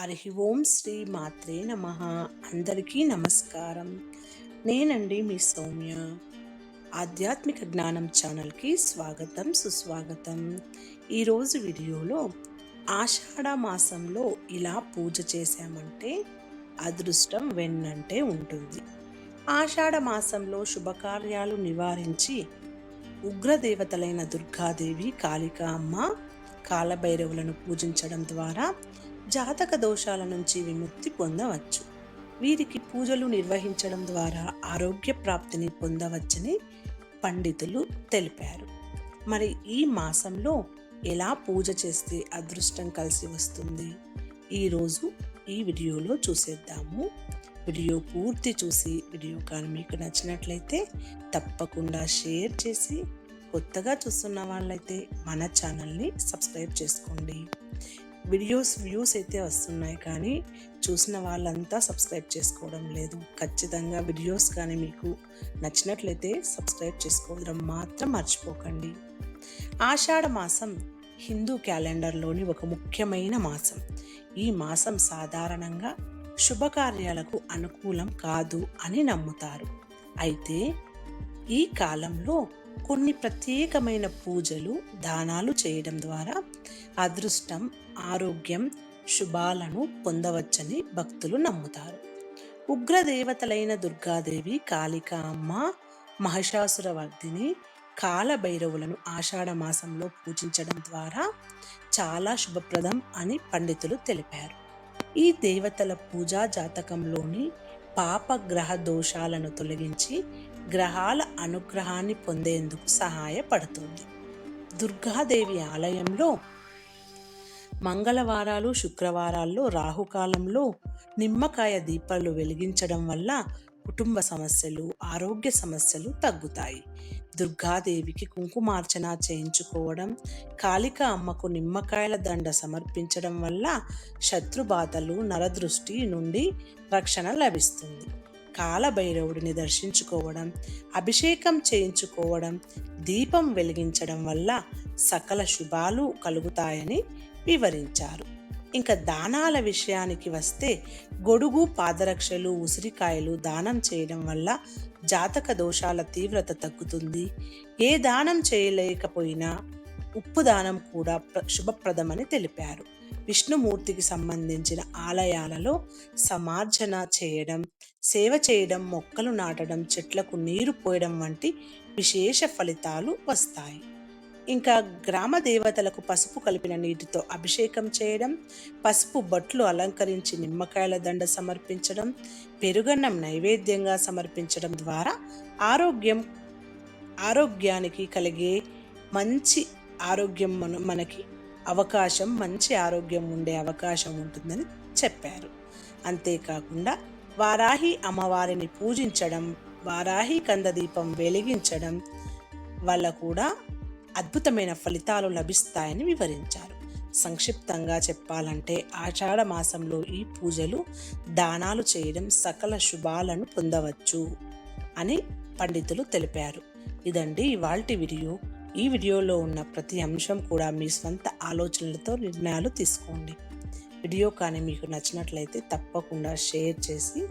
హరి ఓం శ్రీ మాత్రే నమ. అందరికీ నమస్కారం. నేనండి మీ సౌమ్య. ఆధ్యాత్మిక జ్ఞానం ఛానల్కి స్వాగతం సుస్వాగతం. ఈరోజు వీడియోలో ఆషాఢ మాసంలో ఇలా పూజ చేశామంటే అదృష్టం వెన్నంటే ఉంటుంది. ఆషాఢ మాసంలో శుభకార్యాలు నివారించి ఉగ్రదేవతలైన దుర్గాదేవి కాళికా అమ్మ కాలభైరవులను పూజించడం ద్వారా జాతక దోషాల నుంచి విముక్తి పొందవచ్చు. వీరికి పూజలు నిర్వహించడం ద్వారా ఆరోగ్య ప్రాప్తిని పొందవచ్చని పండితులు తెలిపారు. మరి ఈ మాసంలో ఎలా పూజ చేస్తే అదృష్టం కలిసి వస్తుంది? ఈరోజు ఈ వీడియోలో చూసేద్దాము. వీడియో పూర్తి చూసి వీడియో కానీ మీకు నచ్చినట్లయితే తప్పకుండా షేర్ చేసి కొత్తగా చూస్తున్న వాళ్ళైతే మన ఛానల్ని సబ్స్క్రైబ్ చేసుకోండి. వీడియోస్ వ్యూస్ అయితే వస్తున్నాయి కానీ చూసిన వాళ్ళంతా సబ్స్క్రైబ్ చేసుకోవడం లేదు. ఖచ్చితంగా వీడియోస్ కానీ మీకు నచ్చినట్లయితే సబ్స్క్రైబ్ చేసుకోవడం మాత్రం మర్చిపోకండి. ఆషాఢ మాసం హిందూ క్యాలెండర్లోని ఒక ముఖ్యమైన మాసం. ఈ మాసం సాధారణంగా శుభకార్యాలకు అనుకూలం కాదు అని నమ్ముతారు. అయితే ఈ కాలంలో కొన్ని ప్రత్యేకమైన పూజలు దానాలు చేయడం ద్వారా అదృష్టం ఆరోగ్యం శుభాలను పొందవచ్చని భక్తులు నమ్ముతారు. ఉగ్రదేవతలైన దుర్గాదేవి కాళిక అమ్మ మహిషాసురవర్ధిని కాలభైరవులను ఆషాఢ మాసంలో పూజించడం ద్వారా చాలా శుభప్రదం అని పండితులు తెలిపారు. ఈ దేవతల పూజా జాతకంలోని పాప గ్రహ దోషాలను తొలగించి గ్రహాల అనుగ్రహాన్ని పొందేందుకు సహాయపడుతుంది. దుర్గాదేవి ఆలయంలో మంగళవారాలు శుక్రవారాల్లో రాహుకాలంలో నిమ్మకాయ దీపాలు వెలిగించడం వల్ల కుటుంబ సమస్యలు ఆరోగ్య సమస్యలు తగ్గుతాయి. దుర్గాదేవికి కుంకుమార్చన చేయించుకోవడం కాళిక అమ్మకు నిమ్మకాయల దండ సమర్పించడం వల్ల శత్రుబాధలు నరదృష్టి నుండి రక్షణ లభిస్తుంది. కాలభైరవుడిని దర్శించుకోవడం అభిషేకం చేయించుకోవడం దీపం వెలిగించడం వల్ల సకల శుభాలు కలుగుతాయని వివరించారు. ఇంకా దానాల విషయానికి వస్తే గొడుగు పాదరక్షలు ఉసిరికాయలు దానం చేయడం వల్ల జాతక దోషాల తీవ్రత తగ్గుతుంది. ఏ దానం చేయలేకపోయినా ఉప్పు దానం కూడా శుభప్రదమని తెలిపారు. విష్ణుమూర్తికి సంబంధించిన ఆలయాలలో సమార్జన చేయడం సేవ చేయడం మొక్కలు నాటడం చెట్లకు నీరు పోయడం వంటి విశేష ఫలితాలు వస్తాయి. ఇంకా గ్రామ దేవతలకు పసుపు కలిపిన నీటితో అభిషేకం చేయడం పసుపు బొట్లు అలంకరించి నిమ్మకాయల దండ సమర్పించడం పెరుగన్నం నైవేద్యంగా సమర్పించడం ద్వారా ఆరోగ్యం ఆరోగ్యానికి కలిగే మంచి ఆరోగ్యం మన మనకి అవకాశం మంచి ఆరోగ్యం ఉండే అవకాశం ఉంటుందని చెప్పారు. అంతేకాకుండా వారాహి అమ్మవారిని పూజించడం వారాహి కందదీపం వెలిగించడం వల్ల కూడా అద్భుతమైన ఫలితాలు లభిస్తాయని వివరించారు. సంక్షిప్తంగా చెప్పాలంటే ఆషాఢ మాసంలో ఈ పూజలు దానాలు చేయడం సకల శుభాలను పొందవచ్చు అని పండితులు తెలిపారు. ఇదండి ఇవాల్టి వీడియో. ఈ వీడియోలో ఉన్న ప్రతి అంశం కూడా మీ స్వంత ఆలోచనలతో నిర్ణయాలు తీసుకోండి. వీడియో కానీ మీకు నచ్చినట్లయితే తప్పకుండా షేర్ చేసి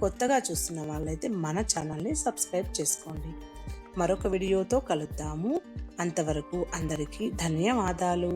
కొత్తగా చూస్తున్న వాళ్ళైతే మన ఛానల్ని సబ్స్క్రైబ్ చేసుకోండి. మరొక వీడియోతో కలుద్దాము. అంతవరకు అందరికీ ధన్యవాదాలు.